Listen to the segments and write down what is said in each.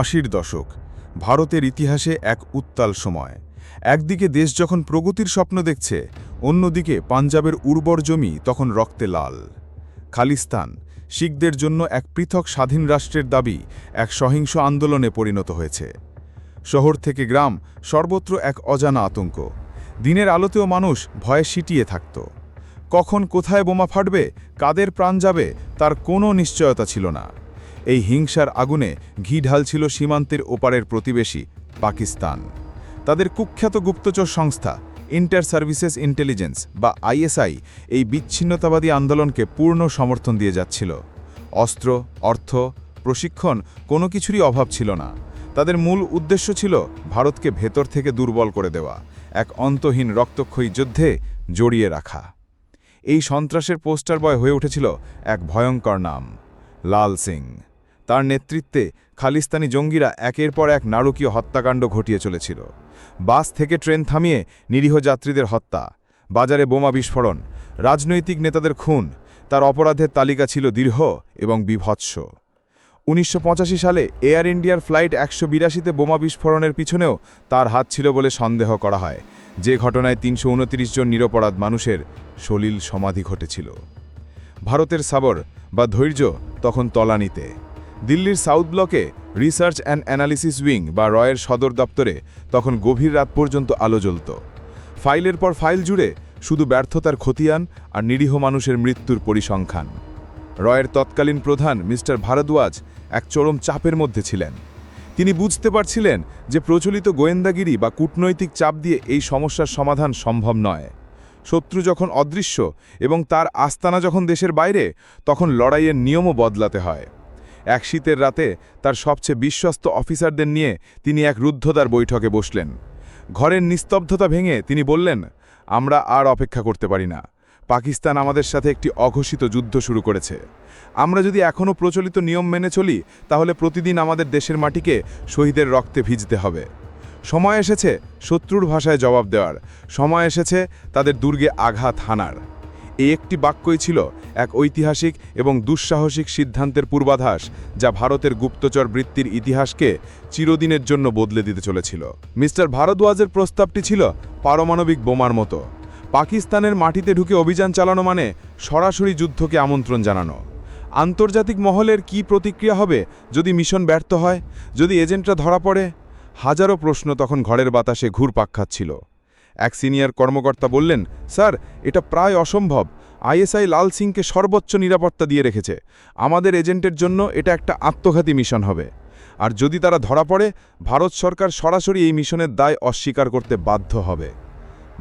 আশির দশক, ভারতের ইতিহাসে এক উত্তাল সময়। একদিকে দেশ যখন প্রগতির স্বপ্ন দেখছে, অন্যদিকে পাঞ্জাবের উর্বর জমি তখন রক্তে লাল। খালিস্তান, শিখদের জন্য এক পৃথক স্বাধীন রাষ্ট্রের দাবি এক সহিংস আন্দোলনে পরিণত হয়েছে। শহর থেকে গ্রাম সর্বত্র এক অজানা আতঙ্ক। দিনের আলোতেও মানুষ ভয়ে সিটিয়ে থাকত। কখন কোথায় বোমা ফাটবে, কাদের প্রাণ যাবে, তার কোনো নিশ্চয়তা ছিল না। এই হিংসার আগুনে ঘি ঢালছিল সীমান্তের ওপারের প্রতিবেশী, পাকিস্তান। তাদের কুখ্যাত গুপ্তচর সংস্থা ইন্টার সার্ভিসেস ইন্টেলিজেন্স বা আইএসআই এই বিচ্ছিন্নতাবাদী আন্দোলনকে পূর্ণ সমর্থন দিয়ে যাচ্ছিল। অস্ত্র, অর্থ, প্রশিক্ষণ কোনো কিছুরই অভাব ছিল না। তাদের মূল উদ্দেশ্য ছিল ভারতকে ভেতর থেকে দুর্বল করে দেওয়া, এক অন্তহীন রক্তক্ষয়ী যুদ্ধে জড়িয়ে রাখা। এই সন্ত্রাসের পোস্টার বয় হয়ে উঠেছিল এক ভয়ঙ্কর নাম, লাল সিং। তার নেতৃত্বে খালিস্তানি জঙ্গিরা একের পর এক নারকীয় হত্যাকাণ্ড ঘটিয়ে চলেছিল। বাস থেকে ট্রেন থামিয়ে নিরীহ যাত্রীদের হত্যা, বাজারে বোমা বিস্ফোরণ, রাজনৈতিক নেতাদের খুন, তার অপরাধের তালিকা ছিল দীর্ঘ এবং বিভৎস। উনিশশো পঁচাশি সালে এয়ার ইন্ডিয়ার ফ্লাইট একশো বিরাশিতে বোমা বিস্ফোরণের পিছনেও তার হাত ছিল বলে সন্দেহ করা হয়। যে ঘটনায় তিনশো উনত্রিশ জন নিরপরাধ মানুষের সলিল সমাধি ঘটেছিল। ভারতের সাবর বা ধৈর্য তখন তলানিতে। দিল্লির সাউথ ব্লকে রিসার্চ অ্যান্ড অ্যানালিসিস উইং বা রয়ের সদর দপ্তরে তখন গভীর রাত পর্যন্ত আলো জ্বলত। ফাইলের পর ফাইল জুড়ে শুধু ব্যর্থতার খতিয়ান আর নিরীহ মানুষের মৃত্যুর পরিসংখ্যান। রয়ের তৎকালীন প্রধান মিস্টার ভারদ্বাজ এক চরম চাপের মধ্যে ছিলেন। তিনি বুঝতে পারছিলেন যে প্রচলিত গোয়েন্দাগিরি বা কূটনৈতিক চাপ দিয়ে এই সমস্যার সমাধান সম্ভব নয়। শত্রু যখন অদৃশ্য এবং তার আস্তানা যখন দেশের বাইরে, তখন লড়াইয়ের নিয়মও বদলাতে হয়। এক শীতের রাতে তার সবচেয়ে বিশ্বস্ত অফিসারদের নিয়ে তিনি এক রুদ্ধতার বৈঠকে বসলেন। ঘরের নিস্তব্ধতা ভেঙে তিনি বললেন, আমরা আর অপেক্ষা করতে পারি না। পাকিস্তান আমাদের সাথে একটি অঘোষিত যুদ্ধ শুরু করেছে। আমরা যদি এখনও প্রচলিত নিয়ম মেনে চলি, তাহলে প্রতিদিন আমাদের দেশের মাটিকে শহীদের রক্তে ভিজতে হবে। সময় এসেছে শত্রুর ভাষায় জবাব দেওয়ার। সময় এসেছে তাদের দুর্গে আঘাত হানার। এই একটি বাক্যই ছিল এক ঐতিহাসিক এবং দুঃসাহসিক সিদ্ধান্তের পূর্বাভাস যা ভারতের গুপ্তচর বৃত্তির ইতিহাসকে চিরদিনের জন্য বদলে দিতে চলেছিল। মিস্টার ভারদ্বাজের প্রস্তাবটি ছিল পারমাণবিক বোমার মতো। পাকিস্তানের মাটিতে ঢুকে অভিযান চালানো মানে সরাসরি যুদ্ধকে আমন্ত্রণ জানানো। আন্তর্জাতিক মহলের কি প্রতিক্রিয়া হবে যদি মিশন ব্যর্থ হয়, যদি এজেন্টরা ধরা পড়ে? হাজারো প্রশ্ন তখন ঘরের বাতাসে ঘুরপাক খাচ্ছিল। এক সিনিয়র কর্মকর্তা বললেন, স্যার, এটা প্রায় অসম্ভব। আইএসআই লাল সিংকে সর্বোচ্চ নিরাপত্তা দিয়ে রেখেছে। আমাদের এজেন্টের জন্য এটা একটা আত্মঘাতী মিশন হবে। আর যদি তারা ধরা পড়ে, ভারত সরকার সরাসরি এই মিশনের দায় অস্বীকার করতে বাধ্য হবে।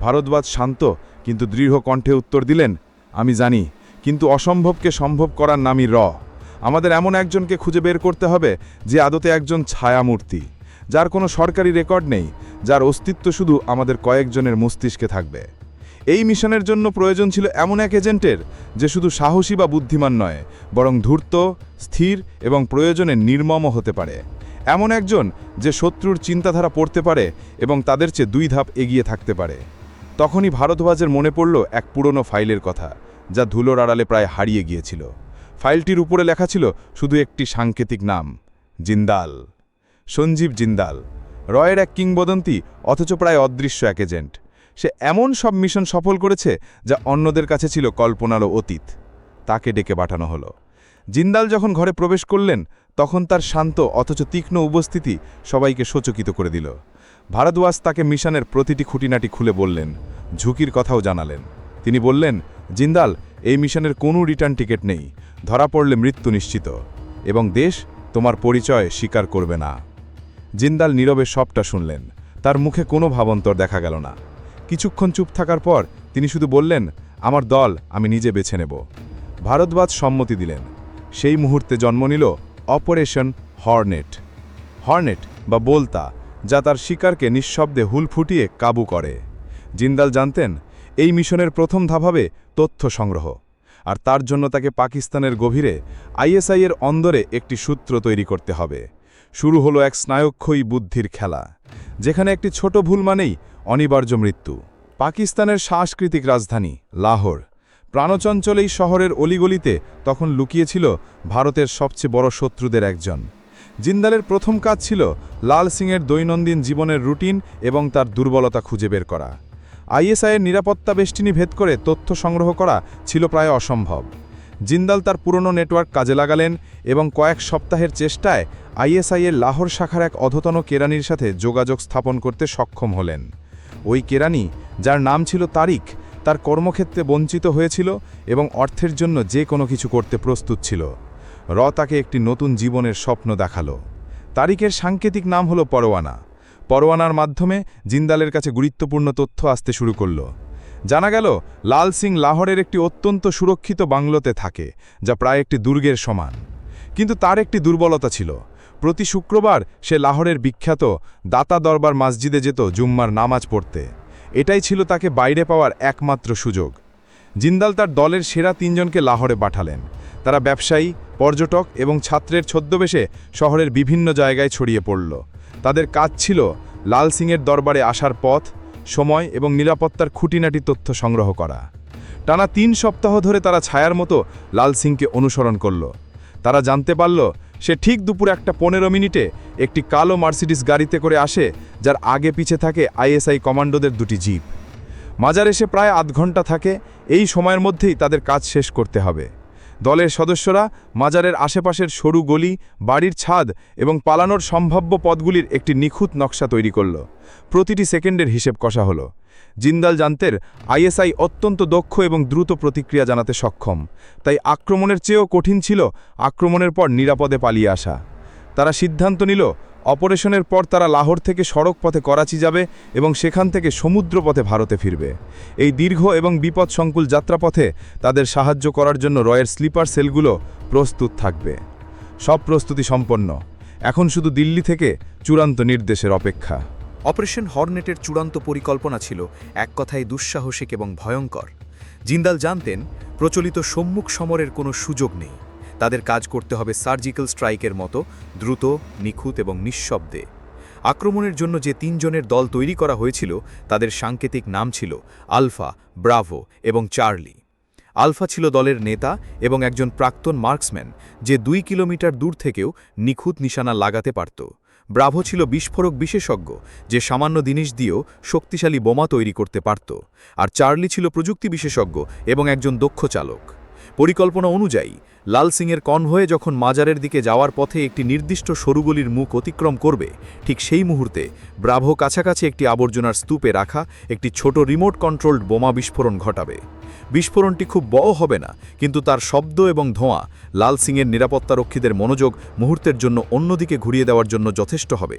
ভারতবাদ শান্ত, কিন্তু দৃঢ় কণ্ঠে উত্তর দিলেন, আমি জানি, কিন্তু অসম্ভবকে সম্ভব করার নামই র। আমাদের এমন একজনকে খুঁজে বের করতে হবে, যে আদতে একজন ছায়ামূর্তি। যার কোনো সরকারি রেকর্ড নেই, যার অস্তিত্ব শুধু আমাদের কয়েকজনের মস্তিষ্কে থাকবে। এই মিশনের জন্য প্রয়োজন ছিল এমন এক এজেন্টের, যে শুধু সাহসী বা বুদ্ধিমান নয়, বরং ধূর্ত, স্থির এবং প্রয়োজনে নির্মম হতে পারে। এমন একজন যে শত্রুর চিন্তাধারা পড়তে পারে এবং তাদের চেয়ে দুই ধাপ এগিয়ে থাকতে পারে। তখনই ভারতবাজের মনে পড়ল এক পুরনো ফাইলের কথা, যা ধুলোর আড়ালে প্রায় হারিয়ে গিয়েছিল। ফাইলটির উপরে লেখা ছিল শুধু একটি সাংকেতিক নাম, জিন্দাল। সঞ্জীব জিন্দাল। রয়ের এক কিংবদন্তি, অথচ প্রায় অদৃশ্য এক এজেন্ট। সে এমন সব মিশন সফল করেছে যা অন্যদের কাছে ছিল কল্পনারও অতীত। তাকে ডেকে পাঠানো হলো। জিন্দাল যখন ঘরে প্রবেশ করলেন, তখন তার শান্ত, অথচ তীক্ষ্ণ উপস্থিতি সবাইকে সচকিত করে দিল। ভারদ্বাজ তাকে মিশনের প্রতিটি খুঁটিনাটি খুলে বললেন, ঝুঁকির কথাও জানালেন। তিনি বললেন, জিন্দাল, এই মিশনের কোনো রিটার্ন টিকিট নেই। ধরা পড়লে মৃত্যু নিশ্চিত। এবং দেশ তোমার পরিচয় স্বীকার করবে না। জিন্দাল নীরবে সবটা শুনলেন। তার মুখে কোনো ভাবান্তর দেখা গেল না। কিছুক্ষণ চুপ থাকার পর তিনি শুধু বললেন, আমার দল, আমি নিজে বেছে নেব। ভারতবাজ সম্মতি দিলেন। সেই মুহূর্তে জন্ম নিল অপারেশন হর্নেট। হর্নেট বা বলতা, যা তার শিকারকে নিঃশব্দে হুল ফুটিয়ে কাবু করে। জিন্দাল জানতেন, এই মিশনের প্রথম ধাপ হবে তথ্য সংগ্রহ। আর তার জন্য তাকে পাকিস্তানের গভীরে আইএসআইয়ের অন্দরে একটি সূত্র তৈরি করতে হবে। শুরু হলো এক স্নায়ক্ষয়ী বুদ্ধির খেলা, যেখানে একটি ছোট ভুল মানেই অনিবার্য মৃত্যু। পাকিস্তানের সাংস্কৃতিক রাজধানী, লাহোর প্রাণচঞ্চল এই শহরের অলিগলিতে তখন লুকিয়েছিল ভারতের সবচেয়ে বড় শত্রুদের একজন। জিন্দালের প্রথম কাজ ছিল লাল সিংয়ের দৈনন্দিন জীবনের রুটিন এবং তার দুর্বলতা খুঁজে বের করা। আইএসআইয়ের নিরাপত্তা বেষ্টিনী ভেদ করে তথ্য সংগ্রহ করা ছিল প্রায় অসম্ভব। জিন্দাল তার পুরনো নেটওয়ার্ক কাজে লাগালেন এবং কয়েক সপ্তাহের চেষ্টায় আইএসআইয়ের লাহোর শাখার এক অধতন কেরানির সাথে যোগাযোগ স্থাপন করতে সক্ষম হলেন। ওই কেরানি, যার নাম ছিল তারিক তার কর্মক্ষেত্রে বঞ্চিত হয়েছিল এবং অর্থের জন্য যে কোনো কিছু করতে প্রস্তুত ছিল। র তাকে একটি নতুন জীবনের স্বপ্ন দেখাল। তারিকের সাংকেতিক নাম হলো পরোয়ানা। পরোয়ানার মাধ্যমে জিন্দালের কাছে গুরুত্বপূর্ণ তথ্য আসতে শুরু করল। জানা গেল, লাল সিং লাহোরের একটি অত্যন্ত সুরক্ষিত বাংলোতে থাকে, যা প্রায় একটি দুর্গের সমান। কিন্তু তার একটি দুর্বলতা ছিল। প্রতি শুক্রবার সে লাহোরের বিখ্যাত দাতা দরবার মসজিদে যেত জুম্মার নামাজ পড়তে। এটাই ছিল তাকে বাইরে পাওয়ার একমাত্র সুযোগ। জিন্দাল তার দলের সেরা তিনজনকে লাহোরে পাঠালেন। তারা ব্যবসায়ী, পর্যটক এবং ছাত্রের ছদ্মবেশে শহরের বিভিন্ন জায়গায় ছড়িয়ে পড়ল। তাদের কাজ ছিল লাল সিংয়ের দরবারে আসার পথ, সময় এবং নিরাপত্তার খুঁটিনাটি তথ্য সংগ্রহ করা। টানা তিন সপ্তাহ ধরে তারা ছায়ার মতো লাল সিংকে অনুসরণ করল। তারা জানতে পারল সে ঠিক দুপুর একটা পনেরো মিনিটে একটি কালো মার্সিডিস গাড়িতে করে আসে, যার আগে পিছে থাকে আইএসআই কমান্ডোদের দুটি জিপ। মাজার এসে প্রায় আধ ঘণ্টা থাকে, এই সময়ের মধ্যেই তাদের কাজ শেষ করতে হবে। দলের সদস্যরা মাজারের আশেপাশের সরু গলি, বাড়ির ছাদ এবং পালানোর সম্ভাব্য পদগুলির একটি নিখুঁত নকশা তৈরি করল। প্রতিটি সেকেন্ডের হিসেব কষা হলো। জিন্দাল জানতের আইএসআই অত্যন্ত দক্ষ এবং দ্রুত প্রতিক্রিয়া জানাতে সক্ষম। তাই আক্রমণের চেয়েও কঠিন ছিল আক্রমণের পর নিরাপদে পালিয়ে আসা। তারা সিদ্ধান্ত নিল অপারেশনের পর তারা লাহোর থেকে সড়ক পথে করাচি যাবে এবং সেখান থেকে সমুদ্র পথে ভারতে ফিরবে। এই দীর্ঘ এবং বিপদ সংকুল যাত্রাপথে তাদের সাহায্য করার জন্য রয়ের স্লিপার সেলগুলো প্রস্তুত থাকবে। সব প্রস্তুতি সম্পন্ন। এখন শুধু দিল্লি থেকে চূড়ান্ত নির্দেশের অপেক্ষা। অপারেশন হর্নেটের চূড়ান্ত পরিকল্পনা ছিল এক কথায় দুঃসাহসিক এবং ভয়ঙ্কর। জিন্দাল জানতেন, প্রচলিত সম্মুখ সমরের কোনো সুযোগ নেই। তাদের কাজ করতে হবে সার্জিক্যাল স্ট্রাইকের মতো, দ্রুত, নিখুঁত এবং নিঃশব্দে। আক্রমণের জন্য যে তিনজনের দল তৈরি করা হয়েছিল, তাদের সাংকেতিক নাম ছিল আলফা, ব্রাভো এবং চার্লি। আলফা ছিল দলের নেতা এবং একজন প্রাক্তন মার্কসম্যান, যে দুই কিলোমিটার দূর থেকেও নিখুঁত নিশানা লাগাতে পারত। ব্রাভো ছিল বিস্ফোরক বিশেষজ্ঞ, যে সামান্য জিনিস দিয়েও শক্তিশালী বোমা তৈরি করতে পারত। আর চার্লি ছিল প্রযুক্তি বিশেষজ্ঞ এবং একজন দক্ষ চালক। পরিকল্পনা অনুযায়ী, লাল সিংয়ের কনভয়ে যখন মাজারের দিকে যাওয়ার পথে একটি নির্দিষ্ট সরুগলির মুখ অতিক্রম করবে, ঠিক সেই মুহূর্তে ব্রাভো কাছাকাছি একটি আবর্জনার স্তূপে রাখা একটি ছোট রিমোট কন্ট্রোলড বোমা বিস্ফোরণ ঘটাবে। বিস্ফোরণটি খুব বড় হবে না, কিন্তু তার শব্দ এবং ধোঁয়া লাল সিংয়ের নিরাপত্তারক্ষীদের মনোযোগ মুহূর্তের জন্য অন্যদিকে ঘুরিয়ে দেওয়ার জন্য যথেষ্ট হবে।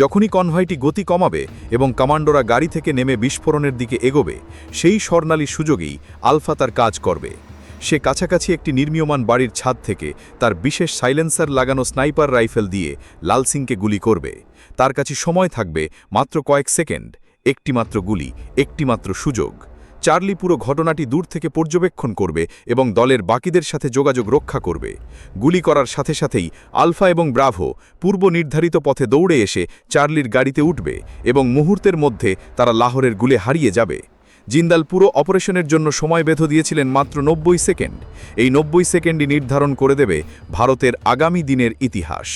যখনই কনভয়টি গতি কমাবে এবং কমান্ডোরা গাড়ি থেকে নেমে বিস্ফোরণের দিকে এগোবে, সেই স্বর্ণালী সুযোগেই আলফা তার কাজ করবে। সে কাছাকাছি একটি নির্মীয়মান বাড়ির ছাদ থেকে তার বিশেষ সাইলেন্সার লাগানো স্নাইপার রাইফেল দিয়ে লাল সিংকে গুলি করবে। তার কাছে সময় থাকবে মাত্র কয়েক সেকেন্ড একটিমাত্র গুলি একটিমাত্র সুযোগ। চার্লি পুরো ঘটনাটি দূর থেকে পর্যবেক্ষণ করবে এবং দলের বাকিদের সাথে যোগাযোগ রক্ষা করবে। গুলি করার সাথে সাথেই আলফা এবং ব্রাভো পূর্ব নির্ধারিত পথে দৌড়ে এসে চার্লির গাড়িতে উঠবে এবং মুহূর্তের মধ্যে তারা লাহোরের গুলে হারিয়ে যাবে। জিন্দাল পুরো অপারেশনের জন্য সময় বেঁধে দিয়েছিলেন মাত্র নব্বই সেকেন্ড। এই নব্বই সেকেন্ডই নির্ধারণ করে দেবে ভারতের আগামী দিনের ইতিহাস।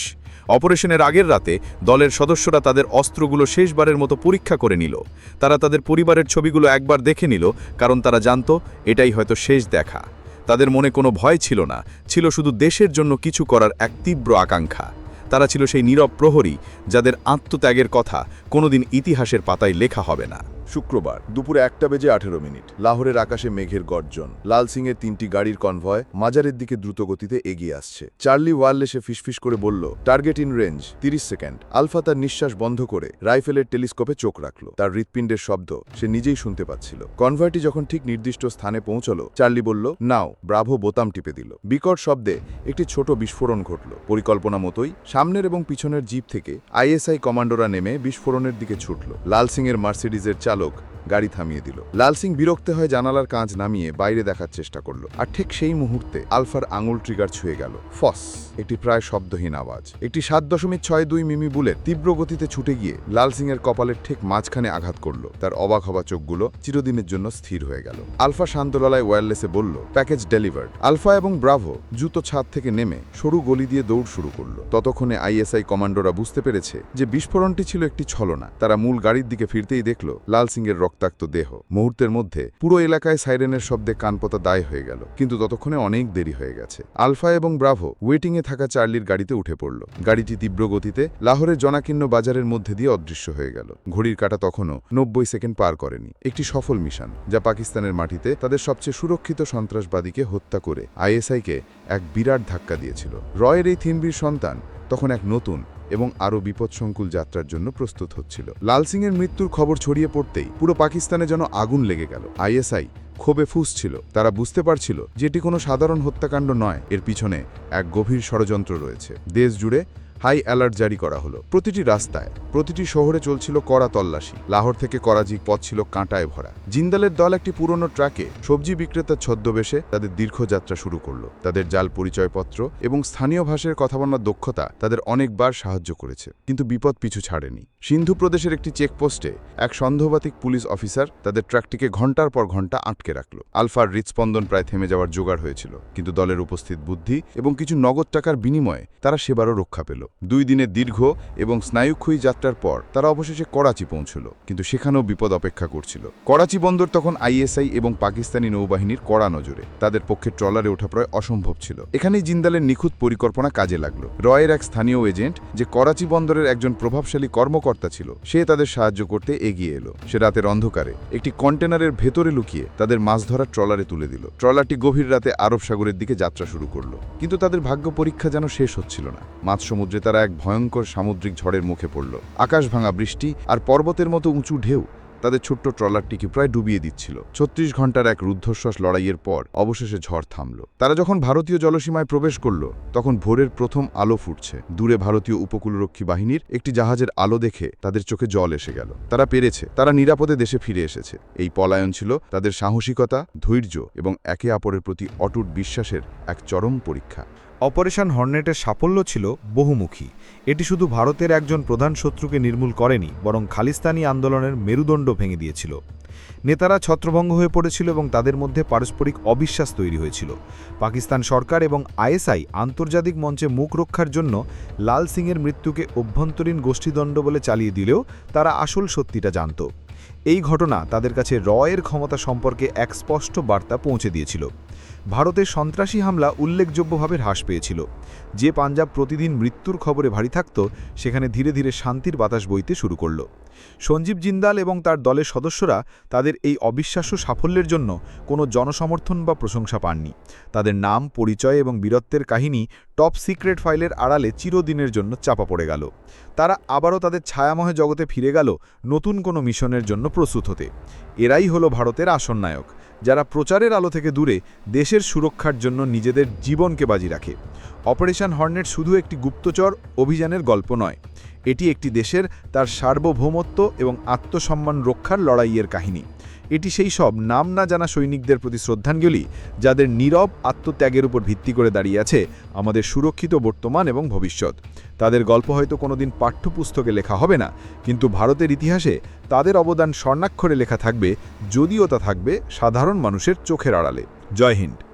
অপারেশনের আগের রাতে দলের সদস্যরা তাদের অস্ত্রগুলো শেষবারের মতো পরীক্ষা করে নিল। তারা তাদের পরিবারের ছবিগুলো একবার দেখে নিল, কারণ তারা জানত এটাই হয়তো শেষ দেখা। তাদের মনে কোনো ভয় ছিল না, ছিল শুধু দেশের জন্য কিছু করার এক তীব্র আকাঙ্ক্ষা। তারা ছিল সেই নীরব প্রহরী যাদের আত্মত্যাগের কথা কোনোদিন ইতিহাসের পাতায় লেখা হবে না। শুক্রবার দুপুরে একটা বেজে আঠেরো মিনিট, লাহোরের আকাশে মেঘের গর্জন। লাল সিংয়ের তিনটি গাড়ির কনভয় মাজারের দিকে দ্রুতগতিতে এগিয়ে আসছে। চার্লি ওয়ারলেসে ফিসফিস করে বলল, টার্গেট ইন রেঞ্জ, তিরিশ সেকেন্ড। আলফা তার নিঃশ্বাস বন্ধ করে রাইফেলের টেলিস্কোপে চোখ রাখল। তার হৃৎপিণ্ডের শব্দ সে নিজেই শুনতে পাচ্ছিল। কনভয়টি যখন ঠিক নির্দিষ্ট স্থানে পৌঁছল, চার্লি বলল, নাও। ব্রাভো বোতাম টিপে দিল। বিকট শব্দে একটি ছোট বিস্ফোরণ ঘটল। পরিকল্পনা মতোই সামনের এবং পিছনের জিপ থেকে আইএসআই কমান্ডোরা নেমে বিস্ফোরণের দিকে ছুটল। লাল সিংয়ের মার্সিডিজের চালক গাড়ি থামিয়ে দিল। লাল সিং বিরক্ত হয়ে জানালার কাঁচ নামিয়ে বাইরে দেখার চেষ্টা করল। আর ঠিক সেই মুহূর্তে আলফার আঙুল ট্রিগার ছুঁয়ে গেল। ফস! একটি প্রায় শব্দহীন আওয়াজ। একটি সাত দশমিক ছয় দুই মিমি বুলেট তীব্র গতিতে ছুটে গিয়ে লাল সিং এর কপালের ঠিক মাঝখানে আঘাত করল। তার অবাক হওয়া চোখগুলো চিরদিনের জন্য স্থির হয়ে গেল। আলফা শান্তলালায় ওয়্যারলেসে বলল প্যাকেজ ডেলিভার্ড আলফা এবং ব্রাভো জুতো ছাদ থেকে নেমে সরু গলি দিয়ে দৌড় শুরু করল। ততক্ষণে আইএসআই কমান্ডোরা বুঝতে পেরেছে যে বিস্ফোরণটি ছিল একটি ছলনা। তারা মূল গাড়ির দিকে ফিরতেই দেখল লাল সিং এর রক্তাক্ত দেহ। মুহূর্তের মধ্যে পুরো এলাকায় সাইরেনের শব্দে কানপতা দায় হয়ে গেল। কিন্তু ততক্ষণে অনেক দেরি হয়ে গেছে। আলফা এবং ব্রাভো ওয়েটিংয়ে থাকা চার্লির গাড়িতে উঠে পড়ল। গাড়িটি তীব্র গতিতে লাহোরের জনাকীর্ণ বাজারের মধ্যে দিয়ে অদৃশ্য হয়ে গেল। ঘড়ির কাঁটা তখনও নব্বই সেকেন্ড পার করেনি। একটি সফল মিশন, যা পাকিস্তানের মাটিতে তাদের সবচেয়ে সুরক্ষিত সন্ত্রাসবাদীকে হত্যা করে আইএসআইকে এক বিরাট ধাক্কা দিয়েছিল। রয়ের এই থিনবির সন্তান তখন এক নতুন এবং আরও বিপদসংকুল যাত্রার জন্য প্রস্তুত হচ্ছিল। লাল সিংয়ের মৃত্যুর খবর ছড়িয়ে পড়তেই পুরো পাকিস্তানে যেন আগুন লেগে গেল। আইএসআই ক্ষোভে ফুসছিল তারা বুঝতে পারছিল যে এটি কোনো সাধারণ হত্যাকাণ্ড নয়। এর পিছনে এক গভীর ষড়যন্ত্র রয়েছে। দেশ জুড়ে হাই অ্যালার্ট জারি করা হলো। প্রতিটি রাস্তায়, প্রতিটি শহরে চলছিল কড়া তল্লাশি। লাহোর থেকে করাজি পথ ছিল কাঁটায় ভরা। জিন্দালের দল একটি পুরনো ট্রাকে সবজি বিক্রেতার ছদ্মবেশে তাদের দীর্ঘ যাত্রা শুরু করল। তাদের জাল পরিচয়পত্র এবং স্থানীয় ভাষার কথা বলার দক্ষতা তাদের অনেকবার সাহায্য করেছে। কিন্তু বিপদ পিছু ছাড়েনি। সিন্ধু প্রদেশের একটি চেকপোস্টে এক সন্দেহবাতিক পুলিশ অফিসার তাদের ট্রাকটিকে ঘণ্টার পর ঘণ্টা আটকে রাখল। আলফার হৃৎস্পন্দন প্রায় থেমে যাওয়ার জোগাড় হয়েছিল। কিন্তু দলের উপস্থিত বুদ্ধি এবং কিছু নগদ টাকার বিনিময়ে তারা সেবারও রক্ষা পেল। দুই দিনের দীর্ঘ এবং স্নায়ুক্ষয়ী যাত্রার পর তারা অবশেষে করাচি পৌঁছল, কিন্তু সেখানেও বিপদ অপেক্ষা করছিল। করাচি বন্দর তখন আইএসআই এবং পাকিস্তানি নৌবাহিনীর কড়া নজরে। তাদের পক্ষে ট্রলারে ওঠা প্রায় অসম্ভব ছিল। এখানেই জিন্দালের নিখুঁত পরিকল্পনা কাজে লাগল। রয়ের এক স্থানীয় এজেন্ট যে করাচি বন্দরের একজন প্রভাবশালী কর্মকর্তা ছিল, সে তাদের সাহায্য করতে এগিয়ে এলো। সে রাতের অন্ধকারে একটি কন্টেনারের ভেতরে লুকিয়ে তাদের মাছ ধরার ট্রলারে তুলে দিল। ট্রলারটি গভীর রাতে আরব সাগরের দিকে যাত্রা শুরু করল, কিন্তু তাদের ভাগ্য পরীক্ষা যেন শেষ হচ্ছিল না। মাঝ সমুদ্রে তারা এক ভয়ঙ্কর সামুদ্রিক ঝড়ের মুখে পড়ল। আকাশ ভাঙা বৃষ্টি আর পর্বতের মতো উঁচু ঢেউ তাদের ছোট্ট ট্রলারটিকে প্রায় ডুবিয়ে দিচ্ছিল। ছত্রিশ ঘণ্টার এক রুদ্ধশ্বাস লড়াইয়ের পর অবশেষে ঝড় থামল। তারা যখন ভারতীয় জলসীমায় প্রবেশ করল, তখন ভোরের প্রথম আলো ফুটছে। দূরে ভারতীয় উপকূলরক্ষী বাহিনীর একটি জাহাজের আলো দেখে তাদের চোখে জল এসে গেল। তারা পেরেছে, তারা নিরাপদে দেশে ফিরে এসেছে। এই পলায়ন ছিল তাদের সাহসিকতা, ধৈর্য এবং একে অপরের প্রতি অটুট বিশ্বাসের এক চরম পরীক্ষা। অপারেশন হর্নেটের সাফল্য ছিল বহুমুখী। এটি শুধু ভারতের একজন প্রধান শত্রুকে নির্মূল করেনি, বরং খালিস্তানি আন্দোলনের মেরুদণ্ড ভেঙে দিয়েছিল। নেতারা ছত্রভঙ্গ হয়ে পড়েছিল এবং তাদের মধ্যে পারস্পরিক অবিশ্বাস তৈরি হয়েছিল। পাকিস্তান সরকার এবং আইএসআই আন্তর্জাতিক মঞ্চে মুখ রক্ষার জন্য লাল সিংয়ের মৃত্যুকে অভ্যন্তরীণ গোষ্ঠীদণ্ড বলে চালিয়ে দিলেও তারা আসল সত্যিটা জানত। এই ঘটনা তাদের কাছে রয়ের ক্ষমতা সম্পর্কে এক স্পষ্ট বার্তা পৌঁছে দিয়েছিল। ভারতের সন্ত্রাসী হামলা উল্লেখযোগ্যভাবে হ্রাস পেয়েছিল। যে পাঞ্জাব প্রতিদিন মৃত্যুর খবরে ভারী থাকত, সেখানে ধীরে ধীরে শান্তির বাতাস বইতে শুরু করল। সঞ্জীব জিন্দাল এবং তার দলের সদস্যরা তাদের এই অবিশ্বাস্য সাফল্যের জন্য কোনো জনসমর্থন বা প্রশংসা পাননি। তাদের নাম, পরিচয় এবং বীরত্বের কাহিনী টপ সিক্রেট ফাইলের আড়ালে চিরদিনের জন্য চাপা পড়ে গেল। তারা আবারও তাদের ছায়াময় জগতে ফিরে গেল নতুন কোনো মিশনের জন্য প্রস্তুত হতে। এরাই হলো ভারতের আসন নায়ক, যারা প্রচারের আলো থেকে দূরে দেশের সুরক্ষার জন্য নিজেদের জীবনকে বাজি রাখে। অপারেশন হর্নেট শুধু একটি গুপ্তচর অভিযানের গল্প নয় এটি একটি দেশের তার সার্বভৌমত্ব এবং আত্মসম্মান রক্ষার লড়াইয়ের কাহিনী। এটি সেই সব নাম না জানা সৈনিকদের প্রতি শ্রদ্ধাঞ্জলি যাদের নীরব আত্মত্যাগের উপর ভিত্তি করে দাঁড়িয়ে আছে আমাদের সুরক্ষিত বর্তমান এবং ভবিষ্যৎ। তাদের গল্প হয়তো কোনোদিন পাঠ্যপুস্তকে লেখা হবে না, কিন্তু ভারতের ইতিহাসে তাদের অবদান স্বর্ণাক্ষরে লেখা থাকবে, যদিও তা থাকবে সাধারণ মানুষের চোখের আড়ালে। জয় হিন্দ।